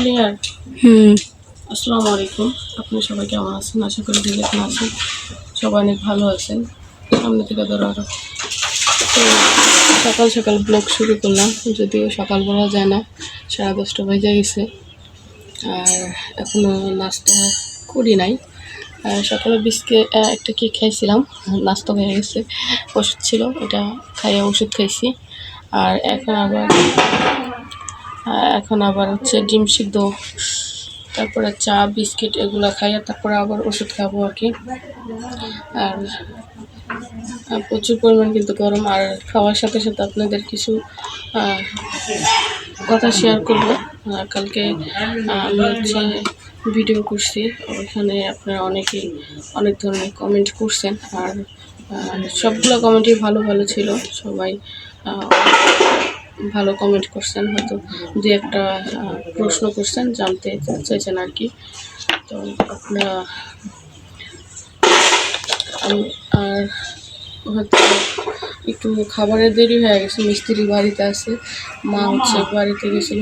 Clear hmm. আসসালামু আলাইকুম আপনি সবাই কেমন আছেন? আশা করি যে যেখানে আছেন সবাই অনেক ভালো আছেন। সামনে থেকে ধরো আরও। তো সকাল সকাল ব্লগ শুরু করলাম যদিও সকাল বলা যায় না সাড়ে দশটা বাজে গেছে। আর এখনও নাস্তা করি নাই। আর সকালে বিস্কিট একটা কেক খাইছিলাম নাস্তা হয়ে গেছে ওষুধ ছিল এটা খাইয়ে ওষুধ খাইছি। আর এখন আবার এখন আবার হচ্ছে ডিম সিদ্ধ, তারপরে চা, বিস্কিট এগুলো খাইয়ে তারপরে আবার ওষুধ খাব আর কি। আর আর প্রচুর পরিমাণ কিন্তু গরম, আর খাওয়ার সাথে সাথে আপনাদের কিছু কথা শেয়ার করব। আর কালকে আমি হচ্ছে ভিডিও করছি, ওখানে আপনারা অনেকেই অনেক ধরনের কমেন্ট করছেন। আর সবগুলো কমেন্টই ভালো ভালো ছিল, সবাই ভালো কমেন্ট করছেন হয়তো দু একটা প্রশ্ন করছেন জানতে চাইছেন আর কি। তো আপনারা আর হয়তো একটু খাবারের দেরি হয়ে গেছে মিস্ত্রি বাড়িতে আছে মা হচ্ছে বাড়িতে গেছিল।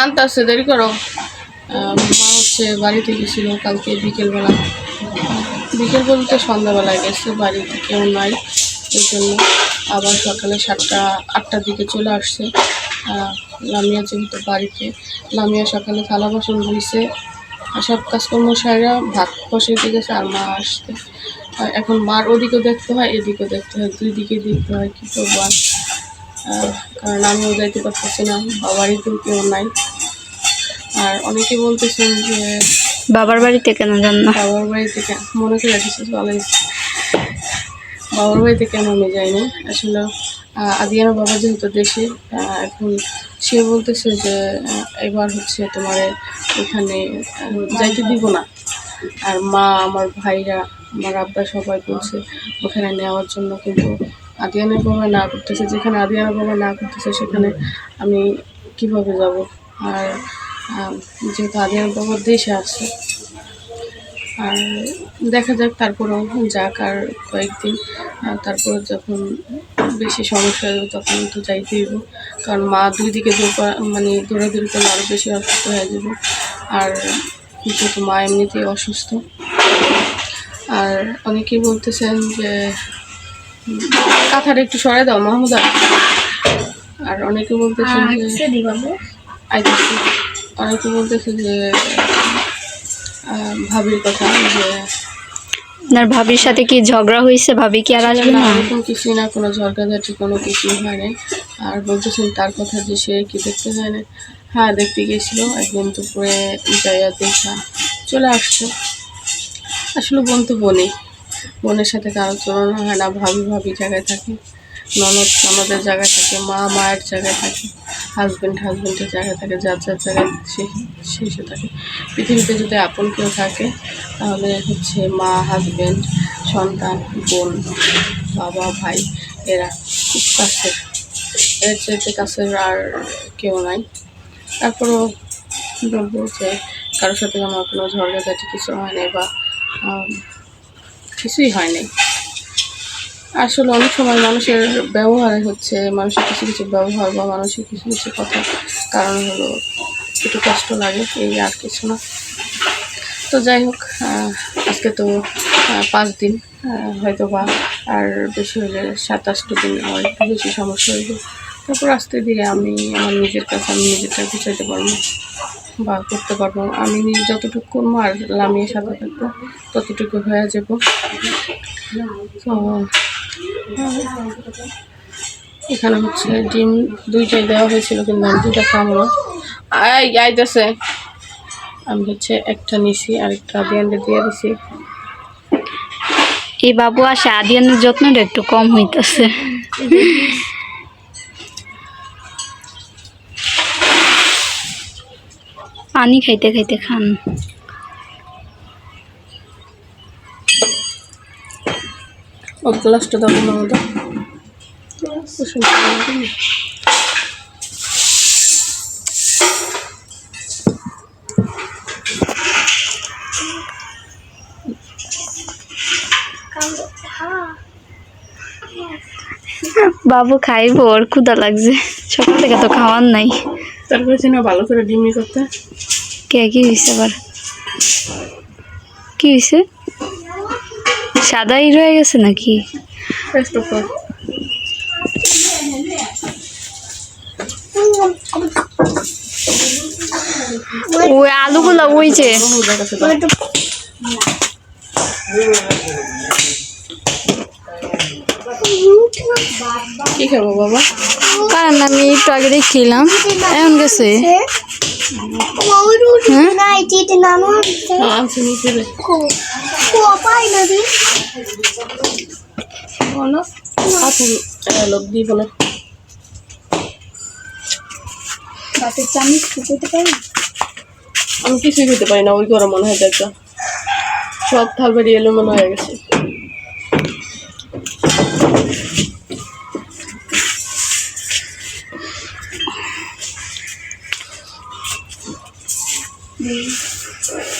আনতে আসছে দেরি করো। মা হচ্ছে বাড়িতে গেছিল কালকে বিকেলবেলা। বিকেল বলতে সন্ধ্যাবেলায় গেছে বাড়িতে কেউ নাই। এই জন্য। আবার সকালে সাতটা আটটার দিকে চলে আসছে। লামিয়া যেহেতু বাড়িতে লামিয়া সকালে থালা বাসন ধুইছে। আর সব কাজকর্ম সারা ভাত বসে দিয়ে গেছে আর মা আসতে আর এখন মার ওদিকেও দেখতে হয় এদিকেও দেখতে হয় দুই দিকে দেখতে হয় কী করব আর। কারণ আমিও যাইতে পারতেছি না বাবারিতেও কেউ নাই। আর অনেকে বলতেছেন যে বাবার বাড়িতে কেন যান না? বাবার বাড়ি থেকে মনে করে রাখিস ভালো বাবার বাড়িতে কেন আমি যাইনি? আসলে আহ, আদিয়ানা বাবা যেহেতু দেশে এখন সে বলতেছে যে এবার হচ্ছে তোমার এখানে যাইতে দিব না। আর মা আমার ভাইরা আমার আব্বা সবাই বলছে ওখানে নেওয়ার জন্য। কিন্তু আদিয়ানের বাবা না করতেছে যেখানে আদিয়ানের বাবা না করতেছে সেখানে আমি কীভাবে যাব? আর যেহেতু আদিয়ানের বাবা দেশে আছে আর দেখা যাক তারপরেও যাক আর কয়েকদিন আর তারপরে যখন বেশি সমস্যা হবে তখন তো যাইতে হইব কারণ মা দুই দিকে দৌড়া মানে দৌড়াদৌড়ি করলে আরও বেশি অসুস্থ হয়ে যাব। আর যেহেতু মা এমনিতেই অসুস্থ আর অনেকেই বলতেছেন যে কাঁথাটা একটু সরাই দাও মাহমুদা। আর অনেকে বলতেছেন যে অনেকে বলতেছে যে ভাবির কথা যে আপনার ভাবির সাথে কি ঝগড়া হয়েছে? ভাবি কি আর আসবে না? এরকম কিছুই না কোনো ঝরকাঝাটি কোনো কিছুই হয় নাই। আর বলতেছেন তার কথা যে সে কি দেখতে যায় না। হ্যাঁ দেখতে গেছিল একদিন দুপুরে যাইয়া দেখা চলে আসছে। আসলে বোন। তো বোনই বোনের সাথে কারও তুলনা হয় না। ভাবি ভাবি জায়গায় থাকে। ননদ ননদের জায়গায় থাকে। মা মায়ের জায়গায় থাকে। হাজব্যান্ড হাজব্যান্ডের জায়গায় থাকে, যার যার জায়গায় সে শেষে থাকে। পৃথিবীতে যদি আপন কেউ থাকে, তাহলে হচ্ছে মা হাজব্যান্ড সন্তান, বোন, বাবা, ভাই, এরা খুব কাছের। এর চাইতে কাছের আর কেউ নাই। তারপরেও বলব যে কারোর সাথে আমার কোনো ঝগড়াঝাটি কিছু হয় নাই বা কিছুই হয় নাই। আসলে অনেক সময় মানুষের ব্যবহারে হচ্ছে, মানুষের কিছু কিছু ব্যবহার বা মানুষের কিছু কিছু কথা, কারণ হলো একটু কষ্ট লাগে, এই আর কিছু না। তো যাই হোক আজকে তো পাঁচ দিন হয়তো বা আর বেশি হলে সাতাশটা দিন আমার একটু বেশি সমস্যা হইবে তারপর আস্তে ধীরে আমি আমার নিজের কাছে আমি নিজেরটা গুছাইতে পারব বা করতে পারব। আমি নিজে যতটুকু করব আর লামিয়ে সাথে থাকব ততটুকু হয়ে যাব। তো এখানে হচ্ছে ডিম দুইটাই দেওয়া হয়েছিল, কিন্তু আমি দুইটা খাব। আয় আইতেছে আমি হচ্ছে একটা নিছি আর একটা দিয়ানকে দিয়ে দিছি। এই বাবু আসে, আদিয়ানের যত্নটা একটু কম হইতেছে। পানি খাইতে খাইতে খান। বাবু খাইবো ওর ক্ষুদা লাগছে। সকাল থেকে তো খাওয়ার নাই। তারপরে ছিল ভালো করে ডিমি করতে। কে কি হয়েছে আবার? কি হয়েছে সাদা হির হয়ে গেছে নাকি? ওই আলুগুলো বহু দেখাচ্ছে কি খাব বাবা? কারণ আমি একটু আগে দেখছিলাম এখন গেছে। হ্যাঁ? নিচে রে। বলো। আপু লোক দিব না আমি কিছুই খেতে পারি না ওই করে মনে হয় দেখো সব থাল বেরিয়ে এলো মনে হয়ে গেছে। সব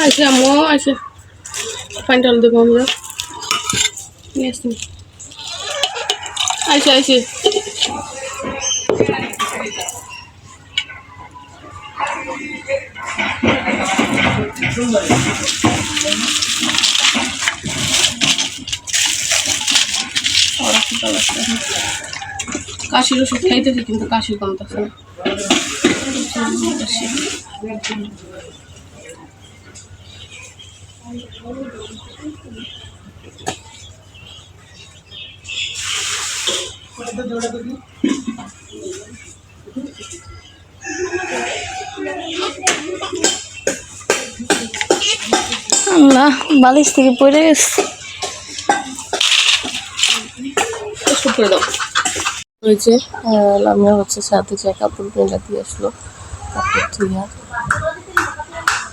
আছে আচ্ছা আম্মু আচ্ছা। পানিটা দেবো আমরা। নিয়ে আসছি আচ্ছা আচ্ছা। কাশির ওষুধ খাইতেছি কিন্তু কাশি কমতেছে না। বালিশ থেকে পড়ে গেছে। হয়েছে লামিয়া হচ্ছে সাথে যে কাপড় পেঁচা দিয়ে আসলো, কাপড়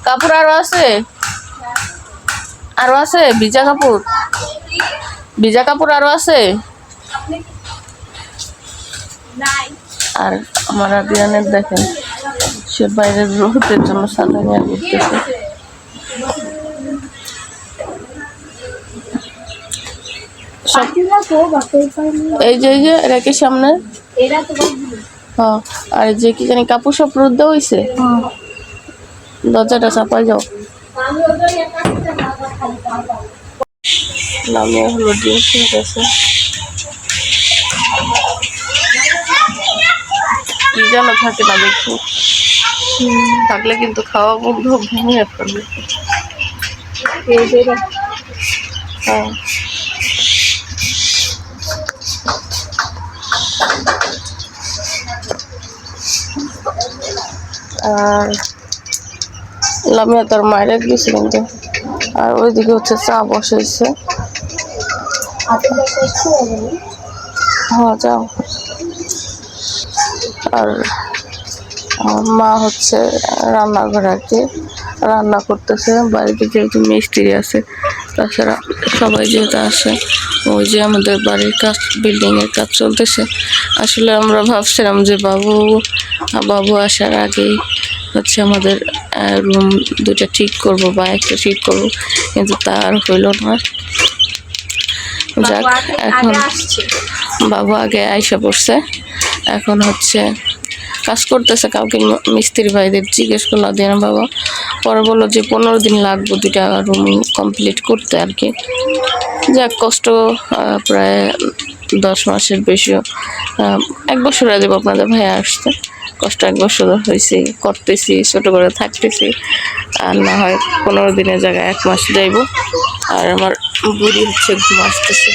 কাপড় আরও আছে? আরও আছে? বিজা কাপুর? বিজা কাপুর আরও আছে? আর আমার আদিয়ানের দেখেন সে বাইরের রোদের জন্য সাদা নিয়ে ঘুরতেছে। সব এই যে এই যে রেকের সামনে? হ্যাঁ আর যে কি জানি কাপড় সব রোদ হইছে? দরজাটা চাপাই যাও নামে হলো ডিম, ঠিক আছে। কি যেন থাকে না দেখো। থাকলে কিন্তু খাওয়া বন্ধ ঘুমিয়ে পড়বে হ্যাঁ। আর লামিয়া তার মায়ের গেছে কিন্তু। আর ওইদিকে হচ্ছে চা বসেছে হ্যাঁ যাও আর মা হচ্ছে রান্নাঘরে আর কি, রান্না করতেছে। বাড়িতে যেহেতু মিস্ত্রি আছে, তাছাড়া সবাই যেহেতু আসে, ওই যে আমাদের বাড়ির কাজ বিল্ডিং এর কাজ চলতেছে। আসলে আমরা ভাবছিলাম যে বাবু বাবু আসার আগেই হচ্ছে আমাদের রুম দুটা ঠিক করব বা একটা ঠিক করব কিন্তু তার হইল না। যাক এখন বাবু আগে আইসা পড়ছে। এখন হচ্ছে কাজ করতেছে কাউকে মিস্ত্রি ভাইদের জিজ্ঞেস করলাম দিয়ে না বাবা পরে বলল যে পনেরো দিন লাগবে দুইটা রুম কমপ্লিট করতে আর কি। যাক কষ্ট প্রায় দশ মাসের বেশিও। এক বছর আগে আপনাদের ভাইয়া আসতে কষ্ট এক বছর হয়েছে করতেছি ছোট করে থাকতেছি। আর না হয় পনেরো দিনের জায়গায় এক মাস যাইব। আর আমার বুড়ি হচ্ছে ঘুম আসতেছে।